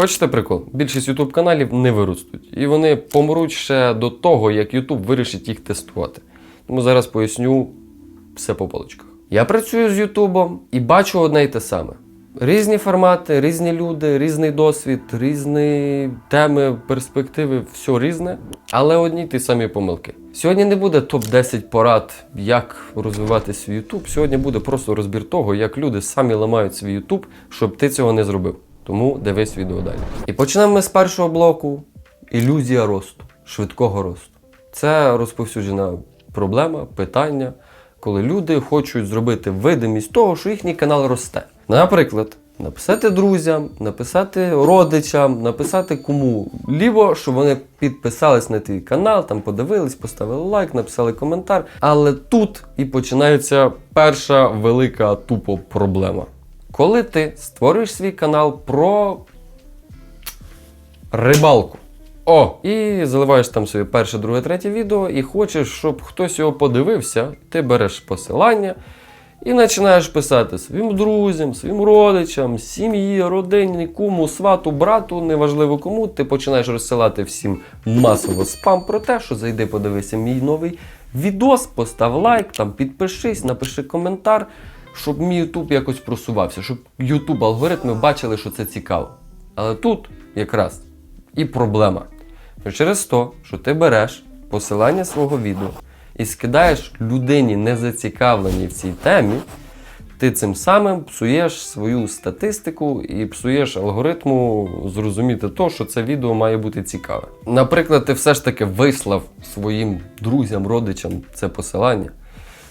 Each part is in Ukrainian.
Хочете прикол? Більшість YouTube каналів не виростуть. І вони помруть ще до того, як YouTube вирішить їх тестувати. Тому зараз поясню все по полочках. Я працюю з Ютубом і бачу одне й те саме. Різні формати, різні люди, різний досвід, різні теми, перспективи, все різне, але одні ті самі помилки. Сьогодні не буде топ-10 порад, як розвивати свій YouTube. Сьогодні буде просто розбір того, як люди самі ламають свій YouTube, щоб ти цього не зробив. Тому дивись відео далі. І почнемо ми з першого блоку: ілюзія росту, швидкого росту. Це розповсюджена проблема, питання, коли люди хочуть зробити видимість того, що їхній канал росте. Наприклад, написати друзям, написати родичам, написати кому ліво, щоб вони підписались на твій канал, там подивились, поставили лайк, написали коментар. Але тут і починається перша велика тупо проблема. Коли ти створюєш свій канал про рибалку. О, і заливаєш там своє перше, друге, третє відео, і хочеш, щоб хтось його подивився, ти береш посилання і починаєш писати своїм друзям, своїм родичам, сім'ї, родині, куму, свату, брату, неважливо кому. Ти починаєш розсилати всім масово спам про те, що зайди, подивися мій новий відос, постав лайк, там підпишись, напиши коментар, щоб мій YouTube якось просувався, щоб YouTube алгоритми бачили, що це цікаво. Але тут якраз і проблема. Через то, що ти береш посилання свого відео і скидаєш людині, не зацікавленій в цій темі, ти цим самим псуєш свою статистику і псуєш алгоритму зрозуміти то, що це відео має бути цікаве. Наприклад, ти все ж таки вислав своїм друзям, родичам це посилання.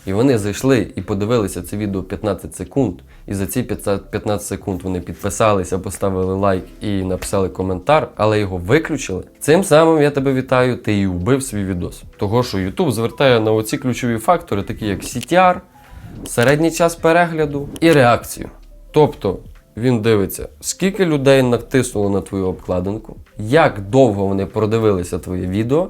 І вони зайшли і подивилися це відео 15 секунд. І за ці 15 15 секунд вони підписалися, поставили лайк і написали коментар, але його виключили. Цим самим я тебе вітаю, ти і вбив свій відос. Того, що YouTube звертає на оці ключові фактори, такі як CTR, середній час перегляду і реакцію. Тобто він дивиться, скільки людей натиснуло на твою обкладинку, як довго вони продивилися твоє відео.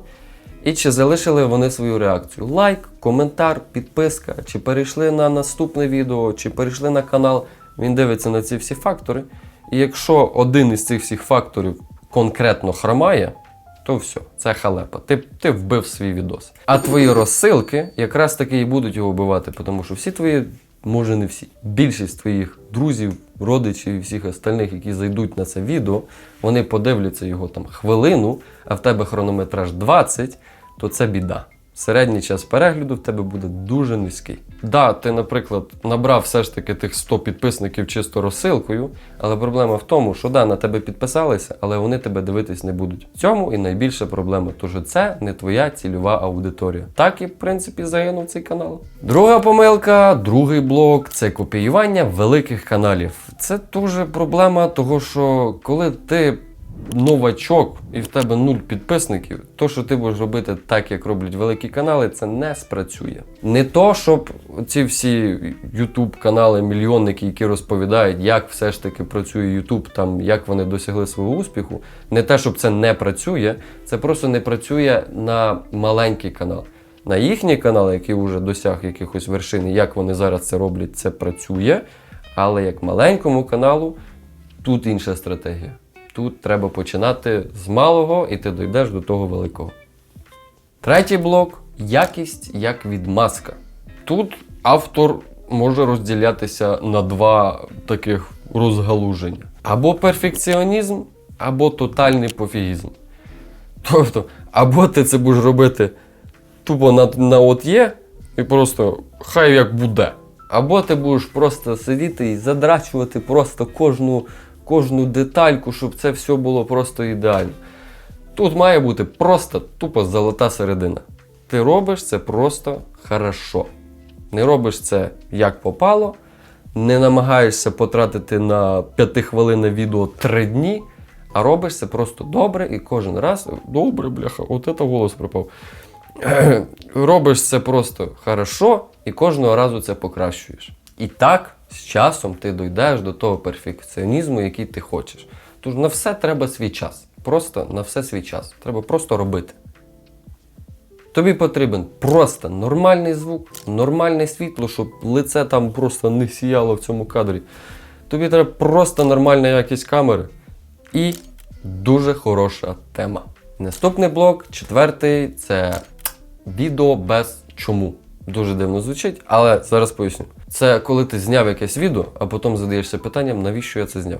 І чи залишили вони свою реакцію? Лайк, коментар, підписка, чи перейшли на наступне відео, чи перейшли на канал. Він дивиться на ці всі фактори. І якщо один із цих всіх факторів конкретно хромає, то все, це халепа. Ти, ти вбив свій відос. А твої розсилки якраз таки і будуть його вбивати, тому що всі твої, може не всі, більшість твоїх друзів, родичів і всіх остальних, які зайдуть на це відео, вони подивляться його там хвилину, а в тебе хронометраж 20, то це біда. Середній час перегляду в тебе буде дуже низький. Да, ти, наприклад, набрав все ж таки тих 100 підписників чисто розсилкою, але проблема в тому, що да, на тебе підписалися, але вони тебе дивитись не будуть. В цьому і найбільша проблема, що це не твоя цільова аудиторія. Так і, в принципі, загинув цей канал. Друга помилка, другий блок це копіювання великих каналів. Це дуже проблема, того що коли ти новачок і в тебе нуль підписників, то, що ти будеш робити так, як роблять великі канали, це не спрацює. Не то, щоб ці всі YouTube канали, мільйонники, які розповідають, як все ж таки працює YouTube, там як вони досягли свого успіху. Не те, щоб це не працює, це просто не працює на маленький канал. На їхні канали, які вже досяг якихось вершин, як вони зараз це роблять, це працює. Але як маленькому каналу, тут інша стратегія. Тут треба починати з малого, і ти дійдеш до того великого. Третій блок якість як відмазка. Тут автор може розділятися на два таких розгалуження: або перфекціонізм, або тотальний пофігізм. Тобто, або ти це будеш робити тупо на, на от є, і просто хай як буде. Або ти будеш просто сидіти і задрачувати просто кожну, кожну детальку, щоб це все було просто ідеально. Тут має бути просто тупо золота середина. Ти робиш це просто хорошо. Не робиш це як попало, не намагаєшся потратити на 5 хвилин відео 3 дні, а робиш це просто добре і кожен раз. Добре, бляха, от це голос пропав. Робиш це просто хорошо і кожного разу це покращуєш. І так з часом ти дійдеш до того перфекціонізму, який ти хочеш. Тож на все треба свій час. Просто на все свій час. Треба просто робити. Тобі потрібен просто нормальний звук, нормальне світло, щоб лице там просто не сіяло в цьому кадрі. Тобі треба просто нормальна якість камери І дуже хороша тема. Наступний блок, четвертий, це відео без чому. Дуже дивно звучить, але зараз поясню. Це коли ти зняв якесь відео, а потім задаєшся питанням, навіщо я це зняв.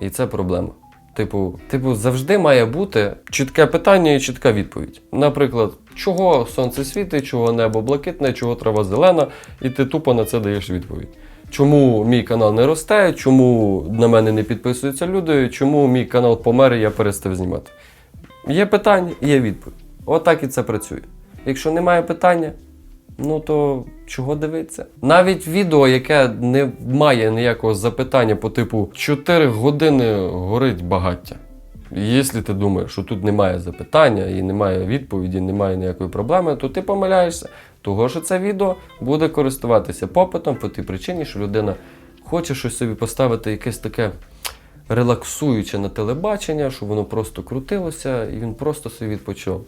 І це проблема. Типу, типу, завжди має бути чітке питання і чітка відповідь. Наприклад, чого сонце світить, чого небо блакитне, чого трава зелена, і ти тупо на це даєш відповідь. Чому мій канал не росте, чому на мене не підписуються люди, чому мій канал помер і я перестав знімати. Є питання, є відповідь. Отак і це працює. Якщо немає питання, ну то чого дивитися? Навіть відео, яке не має ніякого запитання по типу 4 години горить багаття. Якщо ти думаєш, що тут немає запитання і немає відповіді, немає ніякої проблеми, то ти помиляєшся. Того, що це відео буде користуватися попитом по тій причині, що людина хоче щось собі поставити, якесь таке релаксуюче на телебачення, щоб воно просто крутилося і він просто собі відпочив.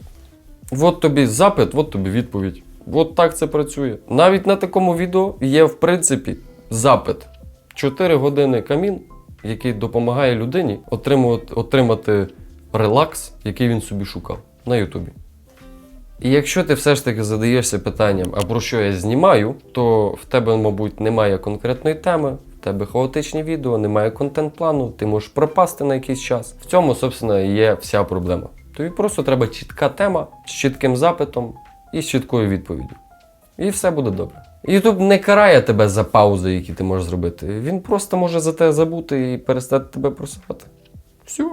От тобі запит, от тобі відповідь. От так це працює. Навіть на такому відео є, в принципі, запит. 4 години камін, який допомагає людині отримувати, отримати релакс, який він собі шукав на Ютубі. І якщо ти все ж таки задаєшся питанням, а про що я знімаю, то в тебе, мабуть, немає конкретної теми, в тебе хаотичні відео, немає контент-плану, ти можеш пропасти на якийсь час. В цьому, собственно, є вся проблема. Тобі просто треба чітка тема з чітким запитом і з чіткою відповіддю. І все буде добре. Ютуб не карає тебе за паузи, які ти можеш зробити. Він просто може за те забути і перестати тебе просувати. Все.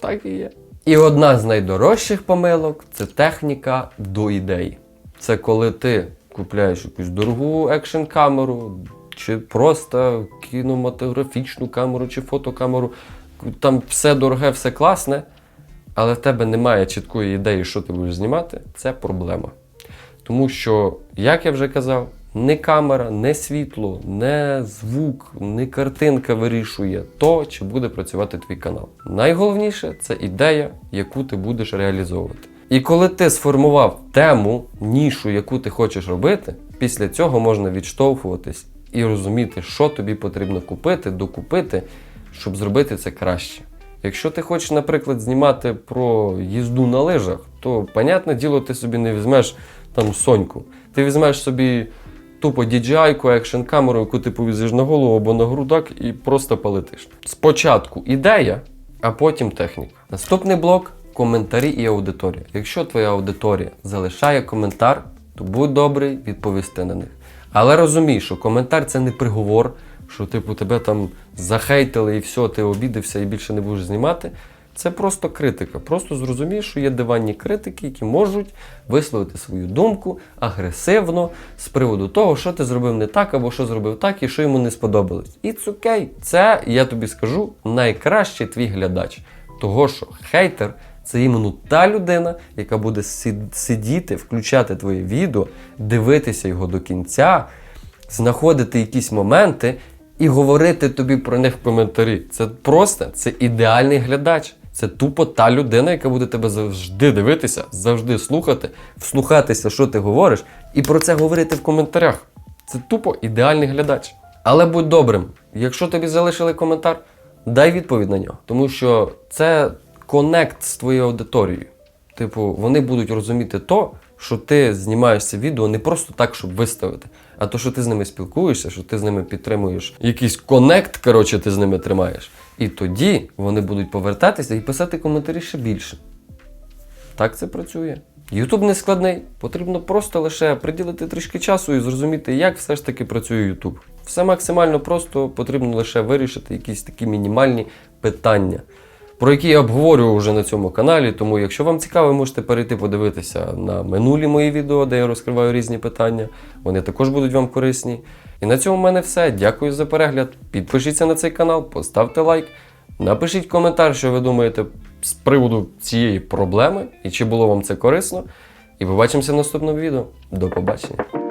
Так і є. І одна з найдорожчих помилок це техніка до ідеї. Це коли ти купляєш якусь дорогу екшн камеру, чи просто кінематографічну камеру, чи фотокамеру. Там все дороге, все класне, але в тебе немає чіткої ідеї, що ти будеш знімати, це проблема. Тому що, як я вже казав, не камера, не світло, не звук, не картинка вирішує то, чи буде працювати твій канал. Найголовніше це ідея, яку ти будеш реалізовувати. І коли ти сформував тему, нішу, яку ти хочеш робити, після цього можна відштовхуватись і розуміти, що тобі потрібно купити, докупити, щоб зробити це краще. Якщо ти хочеш, наприклад, знімати про їзду на лижах, то, понятне діло, ти собі не візьмеш там соньку. Ти візьмеш собі тупо DJI-ку, екшн камеру, яку ти повізиш на голову або на грудак і просто полетиш. Спочатку ідея, а потім техніка. Наступний блок коментарі і аудиторія. Якщо твоя аудиторія залишає коментар, то будь добрий відповісти на них. Але розумій, що коментар це не приговор, що типу тебе там захейтили і все, ти обідався і більше не будеш знімати. Це просто критика. Просто зрозумій, що є диванні критики, які можуть висловити свою думку агресивно з приводу того, що ти зробив не так, або що зробив так, і що йому не сподобалось. І це окей. Це, я тобі скажу, найкращий твій глядач. Того, що хейтер це іменно та людина, яка буде сидіти, включати твоє відео, дивитися його до кінця, знаходити якісь моменти і говорити тобі про них в коментарі. Це просто це ідеальний глядач. Це тупо та людина, яка буде тебе завжди дивитися, завжди слухати, вслухатися, що ти говориш, і про це говорити в коментарях. Це тупо ідеальний глядач. Але будь добрим, якщо тобі залишили коментар, дай відповідь на нього. Тому що це конект з твоєю аудиторією. Типу, вони будуть розуміти то, що ти знімаєш це відео не просто так, щоб виставити, а то, що ти з ними спілкуєшся, що ти з ними підтримуєш якийсь конект, коротше, ти з ними тримаєш. І тоді вони будуть повертатися і писати коментарі ще більше. Так це працює. Ютуб не складний, потрібно просто лише приділити трішки часу і зрозуміти, як все ж таки працює Ютуб. Все максимально просто, потрібно лише вирішити якісь такі мінімальні питання, про які я обговорював вже на цьому каналі. Тому, якщо вам цікаво, можете перейти подивитися на минулі мої відео, де я розкриваю різні питання. Вони також будуть вам корисні. І на цьому в мене все. Дякую за перегляд. Підпишіться на цей канал, поставте лайк. Напишіть коментар, що ви думаєте з приводу цієї проблеми і чи було вам це корисно. І побачимося в наступному відео. До побачення.